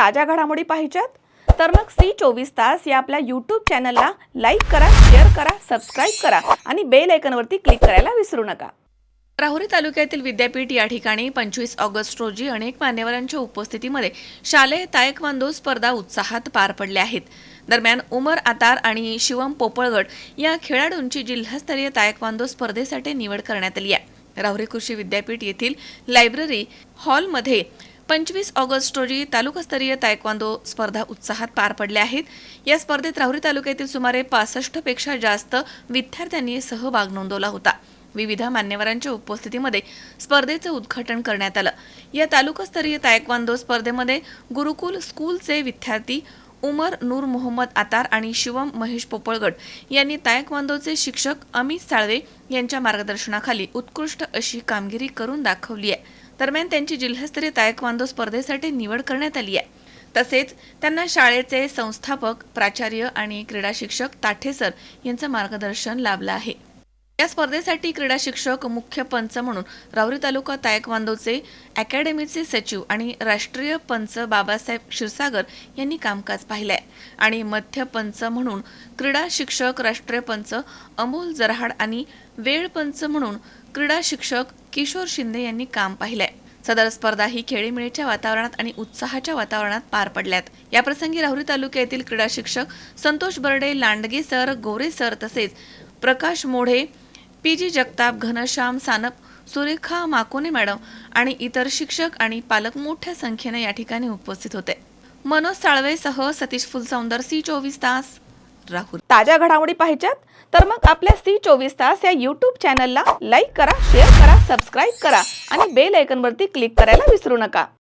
ताज्या घडामोडी पाहिजेत? तर मग सी चोवीस तास या आपल्या यूट्यूब चॅनलला लाईक करा शेअर करा सबस्क्राईब करा आणि बेल आयकनवरती क्लिक करायला विसरू नका. राहुरी तालुक्यातील विद्यापीठ या ठिकाणी पंचवीस ऑगस्ट रोजी अनेक मान्यवरांच्या उपस्थितीमध्ये शालेय तायकवांदो स्पर्धा उत्साहात पार पडल्या आहेत. दरम्यान उमर आतार आणि शिवम पोपळगड या खेळाडूंची जिल्हास्तरीय तायकवांदो स्पर्धेसाठी निवड करण्यात आली आहे. राहुरी कृषी विद्यापीठ येथील लायब्ररी हॉलमध्ये पंचवीस ऑगस्ट रोजी तालुकास्तरीय तायक्वांदो स्पर्धा उत्साहात पार पडल्या आहेत. या स्पर्धेत राहुरी तालुक्यातील सुमारे पासष्टपेक्षा जास्त विद्यार्थ्यांनी सहभाग नोंदवला होता. विविध मान्यवरांच्या उपस्थितीमध्ये स्पर्धेचं उद्घाटन करण्यात आलं. या तालुकास्तरीय तायक्वांदो स्पर्धेमध्ये गुरुकुल स्कूलचे विद्यार्थी उमर नूर मोहम्मद आतार आणि शिवम महेश पोपळगड यांनी तायकवांदोचे शिक्षक अमित साळवे यांच्या मार्गदर्शनाखाली उत्कृष्ट अशी कामगिरी करून दाखवली आहे. दरम्यान त्यांची जिल्हास्तरीय तायकवांदो स्पर्धेसाठी निवड करण्यात आली आहे. तसेच त्यांना शाळेचे संस्थापक प्राचार्य आणि क्रीडा शिक्षक ताठे सर यांचं मार्गदर्शन लाभलं आहे. या स्पर्धेसाठी क्रीडा शिक्षक मुख्य पंच म्हणून राहुरी तालुका तायकवांदोचे अकॅडमीचे सचिव आणि राष्ट्रीय पंच बाबासाहेब क्षीरसागर यांनी कामकाज पाहिलंय. आणि मध्य पंच म्हणून क्रीडा शिक्षक राष्ट्रीय पंच अमोल जरहाड आणि वेळ पंच म्हणून क्रीडा शिक्षक किशोर शिंदे यांनी काम पाहिलंय. सदर स्पर्धा ही खेळीमेळीच्या वातावरणात आणि उत्साहाच्या वातावरणात पार पडल्यात. याप्रसंगी राहुरी तालुक्यातील क्रीडा शिक्षक संतोष बर्डे लांडगे सर गोरे सर तसेच Prakash Modhe P G Jagtap Ghanshyam Sanap Surekha Makone madam आणि इतर शिक्षक आणि पालक मोठ्या संख्येने या ठिकाणी उपस्थित होते. मनोज साळवेसह सतीश फुलसौंदर सी चोवीस तास राहुल. ताज्या घडामोडी पाहिजेत? तर मग आपल्या सी चोवीस तास या यूट्यूब चॅनलला लाईक करा शेअर करा सबस्क्राईब करा आणि बेल आयकनवरती क्लिक करायला विसरू नका.